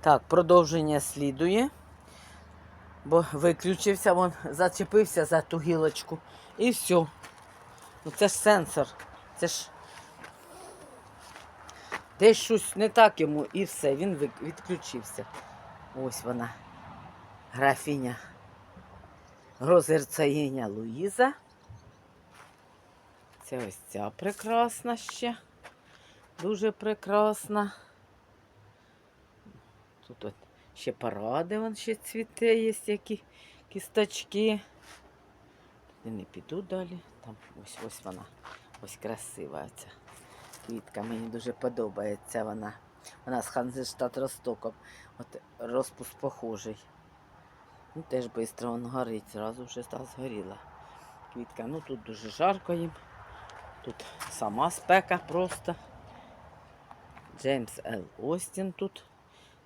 Так, продовження слідує. Бо виключився, вон зачепився за ту гілочку. І все. Ну це ж сенсор. Це ж десь щось не так йому і все, він відключився. Ось вона, графіня Грозерцаїня Луїза. Це ось ця прекрасна ще. Дуже прекрасна. Тут от ще паради, вон ще цвіте, є які кісточки. Я не піду далі. Там ось ось вона. Ось красива ця квітка. Мені дуже подобається вона. Вона з Ханзештат Ростоком. От розпуск похожий. Ну, теж швидко він горить, зразу вже та згоріла. Квітка. Ну тут дуже жарко їм. Тут сама спека просто. Джеймс Л. Остін тут.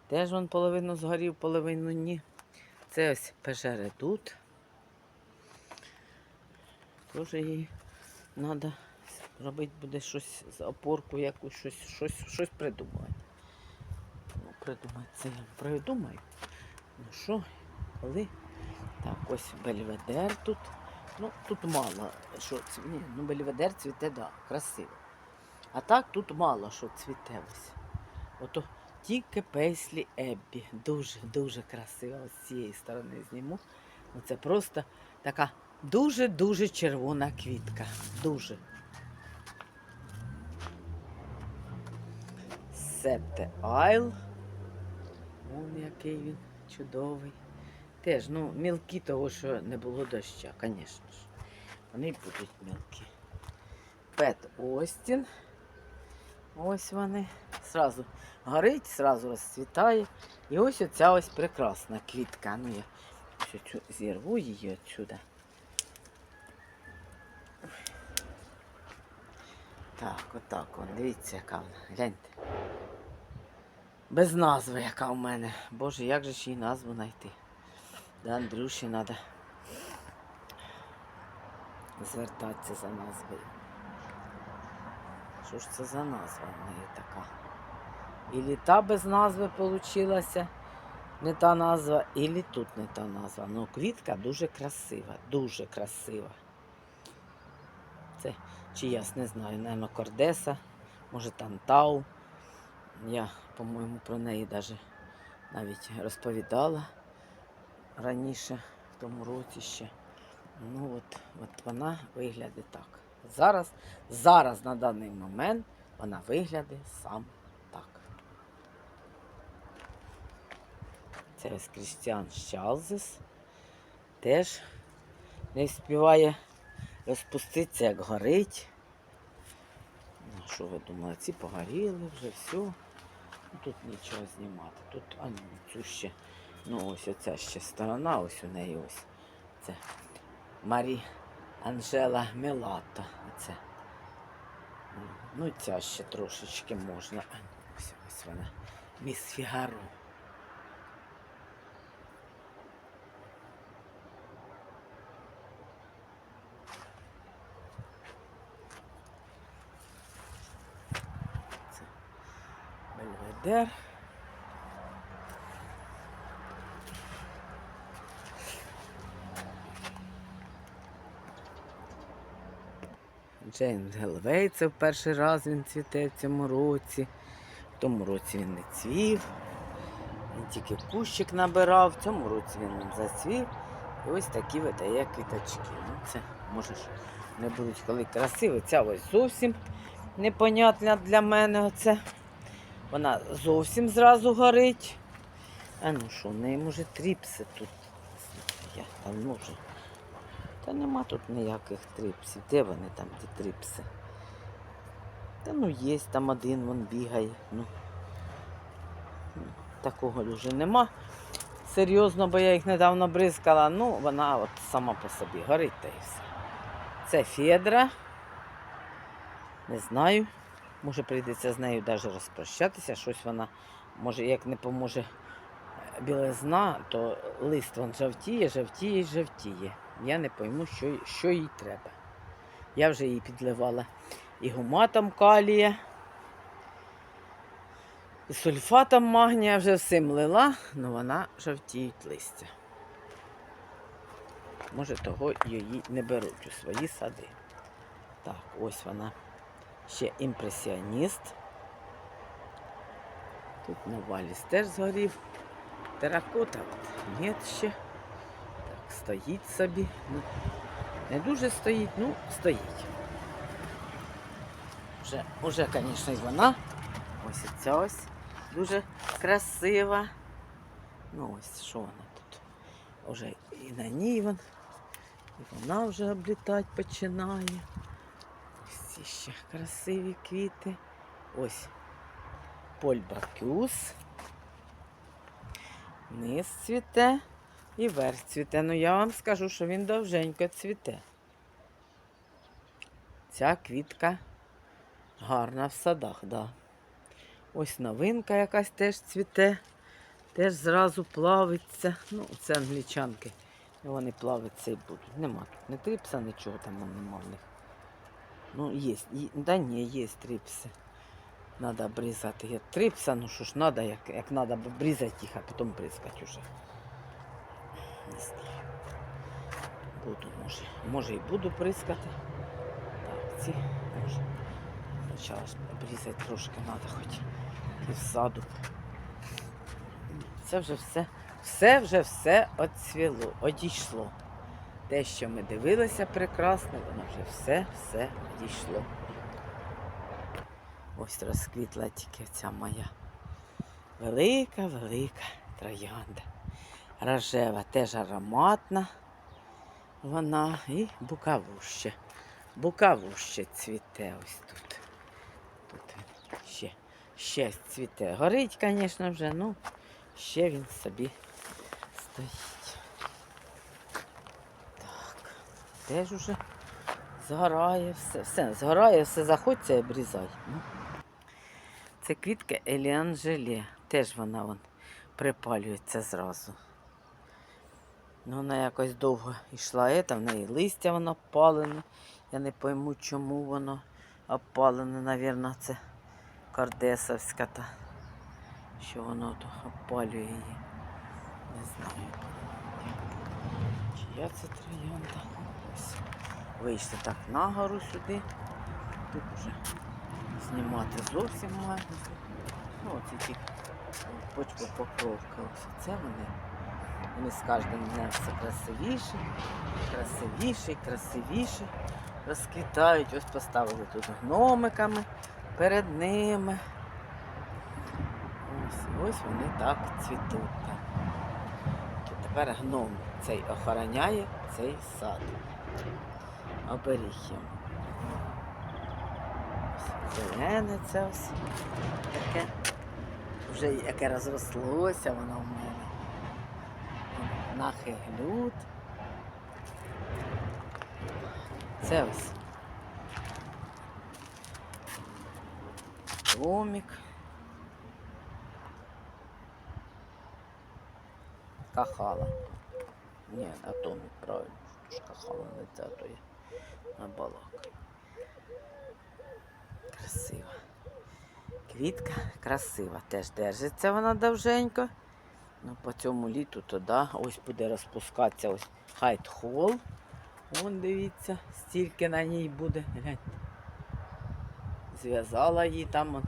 Теж він половину згорів, половину ні. Це ось пежери тут. Теж їй треба робити буде щось з опорку, якусь щось, щось, щось придумати. Ну, придумати це я придумаю. Ну що, коли? Так, ось бельведер тут. Ну, тут мало що цвіте. Ну бельведер цвіте, да, красиво. А так тут мало що цвіте ось. Ото тільки пейслі Еббі. Дуже-дуже красиво. З цієї сторони зніму. Це просто така дуже-дуже червона квітка. Дуже. Сетте Айл. Вон який він чудовий. Теж, ну, мілкі того, що не було доща, звісно ж. Вони будуть мілкі. Пет Остін. Ось вони. Сразу горить, сразу розцвітає. І ось оця ось прекрасна квітка. Ну, я ще цю зірву її отсюда. Так, отак, от, дивіться, яка вона. Гляньте. Без назви, яка в мене. Боже, як же ж їй назву знайти? До Андрюші треба звертатися за назвою. Що ж це за назва в неї така? Ілі та без назви получилася, не та назва, ілі тут не та назва. Ну, квітка дуже красива, дуже красива. Це чиясь, не знаю, напевно, Кордеса, може Тантау. Я, по-моєму, про неї даже навіть розповідала раніше, в тому році ще. Ну от, от вона виглядає так. Зараз, зараз на даний момент вона виглядає сам так. Це ось Крістіан Щалзес. Теж не співає розпуститися, як горить. Ну, що ви думали, ці погоріли вже все. Ну, Тут нічого знімати. Тут, а цю ще, ну ось оця ще сторона, ось у неї ось. Це Марі Анжела Мелата. Оце. Ну, ця ще трошечки можна. Ось, ось вона. Міс Фігаро. Це Бельведер. Джеймс Гелвей, це в перший раз він цвіте в цьому році. В тому році він не цвів. Він тільки кущик набирав, в цьому році він зацвів. І ось такі видає квіточки. Ну, це може ж не будуть коли красиві. Ця ось зовсім непонятна для мене. Оце. Вона зовсім зразу горить. А ну що, в неї може тріпси тут. Я там може. Та нема тут ніяких трипсів. Де вони там, ті трипси? Та ну є, там один вон бігає. Ну, такого вже нема. Серйозно, бо я їх недавно бризкала. Ну, вона от сама по собі горить та і все. Це Федра. Не знаю. Може прийдеться з нею навіть розпрощатися. Щось вона, може, як не поможе е, білизна, то лист вон жовтіє, жовтіє, жовтіє. Я не пойму, що, що їй треба. Я вже їй підливала і гуматом калія. І сульфатом магнія вже всім лила, але вона жовтіють листя. Може, того її не беруть у свої сади. Так, ось вона ще імпресіоніст. Тут Новаліс теж згорів. Теракота от ні ще. Стоїть собі. Ну, не дуже стоїть, ну стоїть. Уже, звісно, і вона. Ось ця ось дуже красива. Ну ось що вона тут. Уже і на ній вон. І вона вже облітати починає. Ось ці ще красиві квіти. Ось польбакюс. Низ цвіте і верх цвіте. Ну я вам скажу, що він довженько цвіте. Ця квітка гарна в садах, да. Ось новинка якась теж цвіте, теж зразу плавиться. Ну, це англічанки. І вони плавиться і будуть. Нема тут не трипса, нічого там нема в них. Ну, є, да ні, є трипси. Надо обрізати. Трипса, ну що ж треба, як, як треба обрізати їх, а потім бризкати вже. Буду, може. Може і буду бризкати. Так, ці може. Ж обрізати трошки треба хоч і в саду. Це вже все, все вже все оцвіло, одійшло. Те, що ми дивилися прекрасно, воно вже все, все одійшло. Ось розквітла тільки ця моя велика, велика троянда. Рожева теж ароматна. Вона і букавуще. Букавуще цвіте ось тут. Тут ще, ще цвіте. Горить, звісно, вже, ну ще він собі стоїть. Так, теж уже згорає все. Все, згорає, все заходься і обрізай. Ну. Це квітка Еліан Желе. Теж вона вон, припалюється зразу. Ну, вона якось довго йшла, в неї листя воно опалене. Я не пойму, чому воно опалене, навірно, це кардесовська та, що воно то опалює її. Не знаю. Чия це троянда? Ось. Вийшли так нагору сюди. Тут вже знімати зовсім можна. Ну, оці ті почкопокровка. Ось це вони. Вони з кожним днем все красивіші, красивіші, красивіші. Розквітають. Ось поставили тут гномиками перед ними. Ось, ось вони так цвітуть. Тут тепер гном цей охороняє цей сад. Оберіг йому. Зелене це ось таке. Вже яке розрослося воно в мене. Нахиглют. Це ось. Томік. Кахала. Ні, а Томік, правильно. Ж Кахала не це, то є на балак. Красива. Квітка красива. Теж держиться вона довженько. Ну, по цьому літу то да, ось буде розпускатися ось хайт хол. Вон дивіться, стільки на ній буде. Гляньте. Зв'язала її там. Он,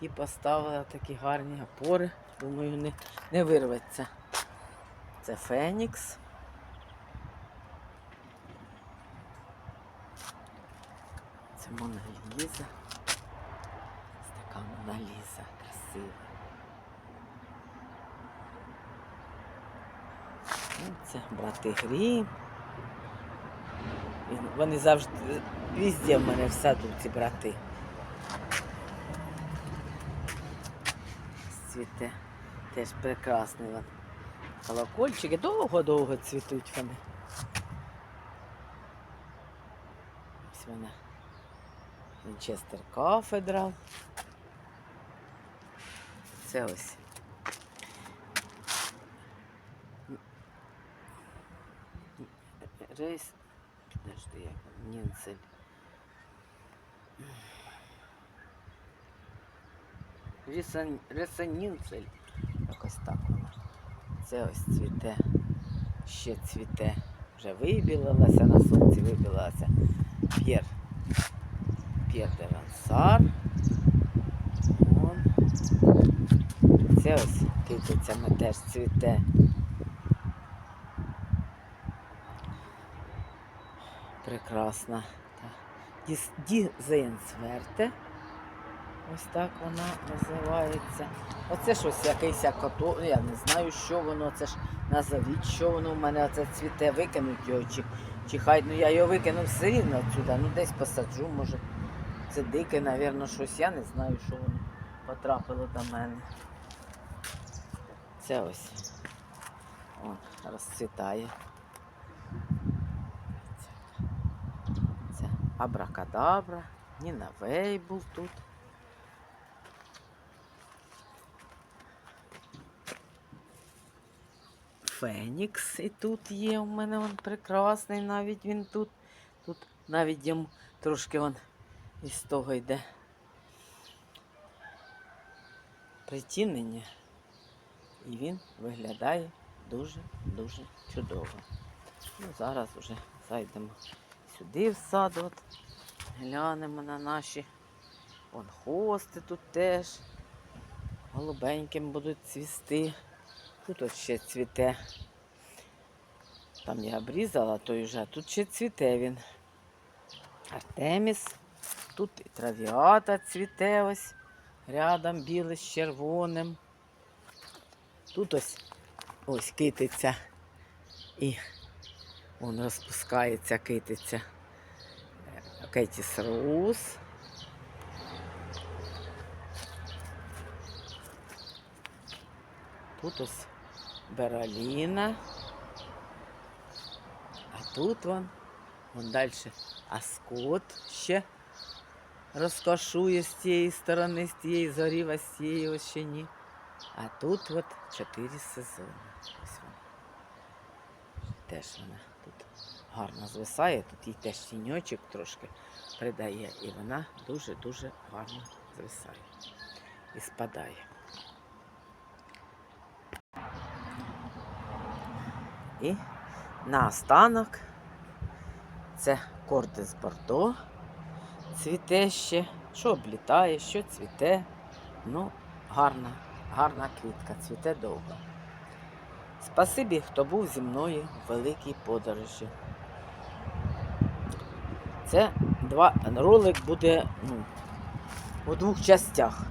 ті поставила такі гарні опори. Думаю, не, не вирветься. Це Фенікс. Це Мона Ліза. Ось така Мона Ліза красива. Це брати. Він- Вони завжди везде в мене в саду ці брати. Цвіте. Теж прекрасний він. Колокольчики довго-довго цвітуть вони. Ось вона. Вінчестер кафедра. Це ось. Рейс. Подожди, там, Нінцель. рісан- ресанінцель. Якось так воно. Це ось цвіте. Ще цвіте. Вже вибілилася на сонці, вибілилася. П'єр. П'єр де Вансар. Це ось китицями теж цвіте. Прекрасна. Діс- Ді Ось так вона називається. Оце щось якийсь кото. Я не знаю, що воно. Це ж назовіть, що воно в мене оце цвіте, викинуть його, чи, чи хай. Ну я його викинув все рівно отсюди. Ну десь посаджу, може. Це дике, напевно, щось. Я не знаю, що воно потрапило до мене. Це ось. О, розцвітає. Це, це абракадабра, Ніна Вейбл тут. Фенікс і тут є у мене він прекрасний, навіть він тут. Тут навіть йому трошки він із того йде. Притінення. І він виглядає дуже-дуже чудово. Ну, зараз вже зайдемо сюди в сад, от, глянемо на наші Вон хости тут теж. Голубеньким будуть цвісти. Тут от ще цвіте. Там я обрізала той вже, тут ще цвіте він. Артеміс. Тут і травіата цвіте ось. Рядом білий з червоним. Тут ось ось китиця. І вон розпускається китиця. Кетіс Роуз. Тут ось Бераліна. А тут вон, вон далі Аскот ще розкошує з цієї сторони, з тієї зорів, а з цієї ось ще ні. А тут от чотири сезони. Ось вона. Теж вона гарно звисає, тут їй теж тіньочок трошки придає, і вона дуже-дуже гарно звисає і спадає. І наостанок це кортис бордо. Цвіте ще, що облітає, що цвіте. Ну, гарна, гарна квітка, цвіте довго. Спасибі, хто був зі мною в великій подорожі. Це два ролик буде ну, у двох частях.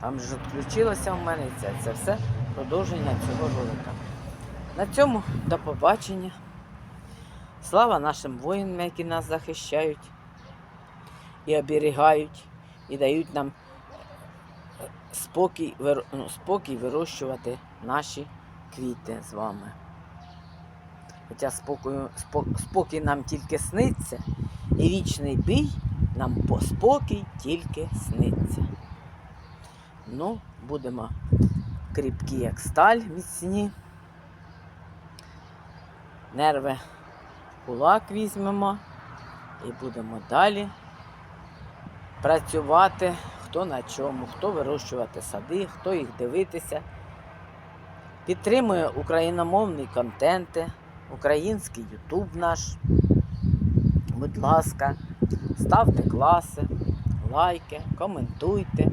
Там ж відключилося в мене це, це все продовження цього ролика. На цьому до побачення. Слава нашим воїнам, які нас захищають і оберігають, і дають нам е, спокій, ну, спокій вирощувати наші квіти з вами. Хоча спокою, спо- спокій нам тільки сниться, і вічний бій нам по спокій тільки сниться. Ну, будемо кріпкі, як сталь, міцні. Нерви кулак візьмемо і будемо далі працювати, хто на чому, хто вирощувати сади, хто їх дивитися. Підтримує україномовний контент, український ютуб наш. Будь ласка, ставте класи, лайки, коментуйте.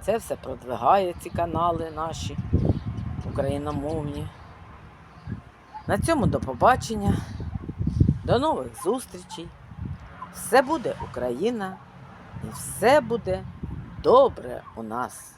Це все продвигає ці канали наші україномовні. На цьому до побачення. До нових зустрічей. Все буде Україна і все буде добре у нас.